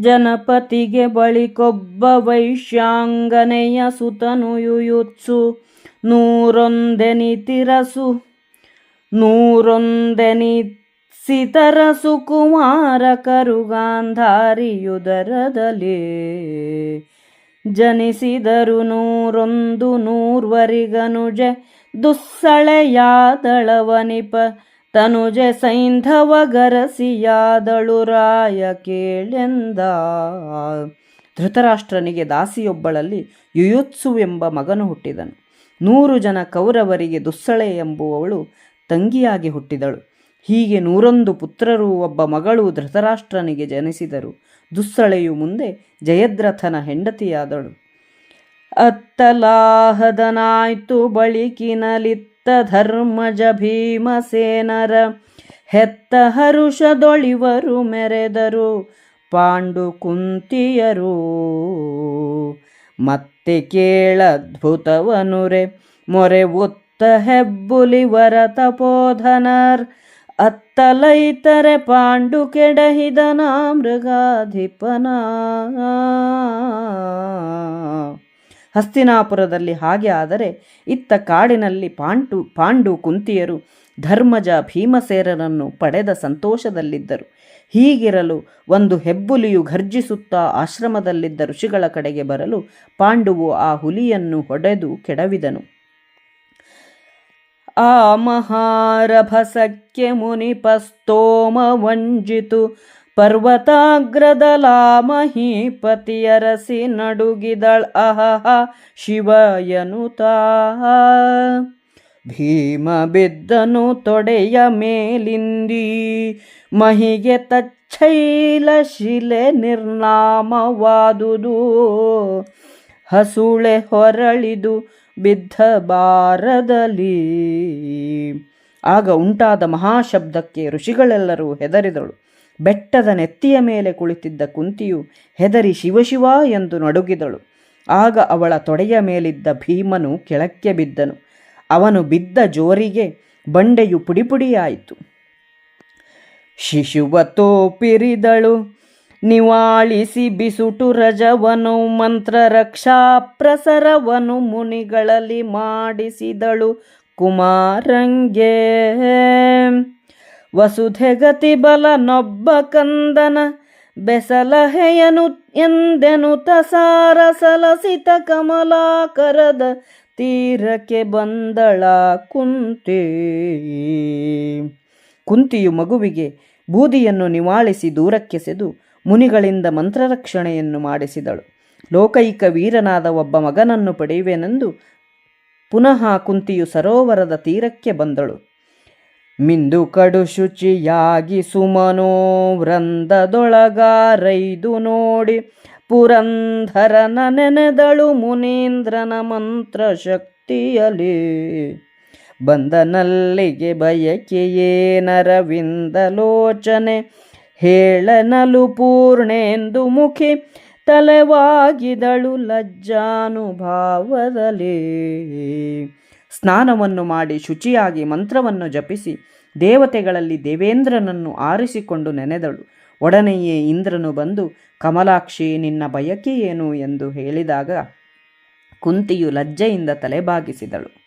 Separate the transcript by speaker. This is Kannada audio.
Speaker 1: ಜನಪತಿಗೆ ಬಳಿಕೊಬ್ಬ ವೈಶ್ಯಾಂಗನೆಯ ಸುತನು ಯುಯುತ್ಸು. ನೂರೊಂದೆನಿತಿರಸು ನೂರೊಂದೆನಿಸಿತರಸು ಕುಮಾರ ಕರುಗಾಂಧಾರಿಯುದರದಲ್ಲಿ ಜನಿಸಿದರು ನೂರೊಂದು ನೂರ್ವರಿಗನುಜೆ ದುಸ್ಸಳೆಯಾದಳವನಿಪ ತನುಜೆ ಸೈಂಧವ ಗರಸಿಯಾದಳು ರಾಯ ಕೇಳೆಂದ. ಧೃತರಾಷ್ಟ್ರನಿಗೆ ದಾಸಿಯೊಬ್ಬಳಲ್ಲಿ ಯುಯುತ್ಸು ಎಂಬ ಮಗನು ಹುಟ್ಟಿದನು. ನೂರು ಜನ ಕೌರವರಿಗೆ ದುಸ್ಸಳೆ ಎಂಬುವವಳು ತಂಗಿಯಾಗಿ ಹುಟ್ಟಿದಳು. ಹೀಗೆ ನೂರೊಂದು ಪುತ್ರರು ಒಬ್ಬ ಮಗಳು ಧೃತರಾಷ್ಟ್ರನಿಗೆ ಜನಿಸಿದರು. ದುಸ್ಸಳೆಯು ಮುಂದೆ ಜಯದ್ರಥನ ಹೆಂಡತಿಯಾದಳು. ಅತ್ತಲಾಹದನಾಯ್ತು ಬಳಿಕಿನಲಿತ್ತ. ಧರ್ಮಜ ಭೀಮಸೇನರ ಹೆತ್ತ ಹರುಷದೊಳಿವರು ಮೆರೆದರು ಪಾಂಡು ಕುಂತಿಯರು ಮತ್ತೆ ಕೇಳದ್ಭುತವನುರೆ, ಮೊರೆ ಒತ್ತ ಹೆಬ್ಬುಲಿವರ ತಪೋಧನರ್, ಅತ್ತಲೈತರೆ ಪಾಂಡು ಕೆಡಹಿದನ ಮೃಗಾಧಿಪನ ಹಸ್ತಿನಾಪುರದಲ್ಲಿ ಹಾಗೆ ಆದರೆ ಇತ್ತ ಕಾಡಿನಲ್ಲಿ ಪಾಂಡು ಪಾಂಡು ಕುಂತಿಯರು ಧರ್ಮಜ ಭೀಮಸೇರರನ್ನು ಪಡೆದ ಸಂತೋಷದಲ್ಲಿದ್ದರು. ಹೀಗಿರಲು ಒಂದು ಹೆಬ್ಬುಲಿಯು ಘರ್ಜಿಸುತ್ತಾ ಆಶ್ರಮದಲ್ಲಿದ್ದ ಋಷಿಗಳ ಕಡೆಗೆ ಬರಲು ಪಾಂಡುವು ಆ ಹುಲಿಯನ್ನು ಹೊಡೆದು ಕೆಡವಿದನು. ಆ ಮಹಾರಭಸಕ್ಕೆ ಮುನಿಪಸ್ತೋಮ ವಂಜಿತು ಪರ್ವತಾಗ್ರದಲಾಮಹೀಪತಿಯರಸಿ ನಡುಗಿದಳ್ ಅಹಹ ಶಿವಯನುತಾ. ಭೀಮ ಬಿದ್ದನು ತೊಡೆಯ ಮೇಲಿಂದಿ ಮಹಿಗೆ ತಚ್ಚೈಲ ಶಿಲೆ ನಿರ್ನಾಮವಾದುದು. ಹಸುಳೆ ಹೊರಳಿದು ಬಿದ್ದ ಬಾರದಲ್ಲಿ ಆಗ ಉಂಟಾದ ಮಹಾಶಬ್ದಕ್ಕೆ ಋಷಿಗಳೆಲ್ಲರೂ ಹೆದರಿದಳು. ಬೆಟ್ಟದ ನೆತ್ತಿಯ ಮೇಲೆ ಕುಳಿತಿದ್ದ ಕುಂತಿಯು ಹೆದರಿ ಶಿವಶಿವ ಎಂದು ನಡುಗಿದಳು. ಆಗ ಅವಳ ತೊಡೆಯ ಮೇಲಿದ್ದ ಭೀಮನು ಕೆಳಕ್ಕೆ ಬಿದ್ದನು. ಅವನು ಬಿದ್ದ ಜೋರಿಗೆ ಬಂಡೆಯು ಪುಡಿಪುಡಿಯಾಯಿತು. ಶಿಶುವ ತೋಪಿರಿದಳು, ನಿವಾಳಿಸಿ ಬಿಸುಟು ರಜವನು, ಮಂತ್ರ ರಕ್ಷಾ ಪ್ರಸರವನು ಮುನಿಗಳಲ್ಲಿ ಮಾಡಿಸಿದಳು ಕುಮಾರಂಗೆ. ವಸುಧೆಗತಿ ಬಲ ನೊಬ್ಬ ಕಂದನ ಬೆಸಲಹೆಯನು ಎಂದೆನು ತಸಾರ ಸಲಸಿತ ಕಮಲಾಕರದ ತೀರಕ್ಕೆ ಬಂದಳ ಕುಂತಿ. ಕುಂತಿಯು ಮಗುವಿಗೆ ಬೂದಿಯನ್ನು ನಿವಾಳಿಸಿ ದೂರಕ್ಕೆಸೆದು ಮುನಿಗಳಿಂದ ಮಂತ್ರರಕ್ಷಣೆಯನ್ನು ಮಾಡಿಸಿದಳು. ಲೋಕೈಕ ವೀರನಾದ ಒಬ್ಬ ಮಗನನ್ನು ಪಡೆಯುವೆನೆಂದು ಪುನಃ ಕುಂತಿಯು ಸರೋವರದ ತೀರಕ್ಕೆ ಬಂದಳು. ಮಿಂದು ಕಡು ಶುಚಿಯಾಗಿ ಸುಮನೋ ವೃಂದದೊಳಗಾರೈದು ನೋಡಿ. ಪುರಂಧರನ ನೆನೆದಳು ಮುನೀಂದ್ರನ ಮಂತ್ರ ಶಕ್ತಿಯಲಿ ಬಂದನಲ್ಲಿಗೆ ಬಯಕೆಯೇನರವಿಂದಲೋಚನೆ ಹೇಳನಲು ಪೂರ್ಣೆಂದು ಮುಖಿ ತಲೆವಾಗಿದಳು ಲಜ್ಜಾನುಭಾವದಲ್ಲಿ. ಸ್ನಾನವನ್ನು ಮಾಡಿ ಶುಚಿಯಾಗಿ ಮಂತ್ರವನ್ನು ಜಪಿಸಿ ದೇವತೆಗಳಲ್ಲಿ ದೇವೇಂದ್ರನನ್ನು ಆರಿಸಿಕೊಂಡು ನೆನೆದಳು. ಒಡನೆಯೇ ಇಂದ್ರನು ಬಂದು, ಕಮಲಾಕ್ಷಿ, ನಿನ್ನ ಬಯಕೆ ಏನು? ಎಂದು ಹೇಳಿದಾಗ ಕುಂತಿಯು ಲಜ್ಜೆಯಿಂದ ತಲೆಬಾಗಿಸಿದಳು.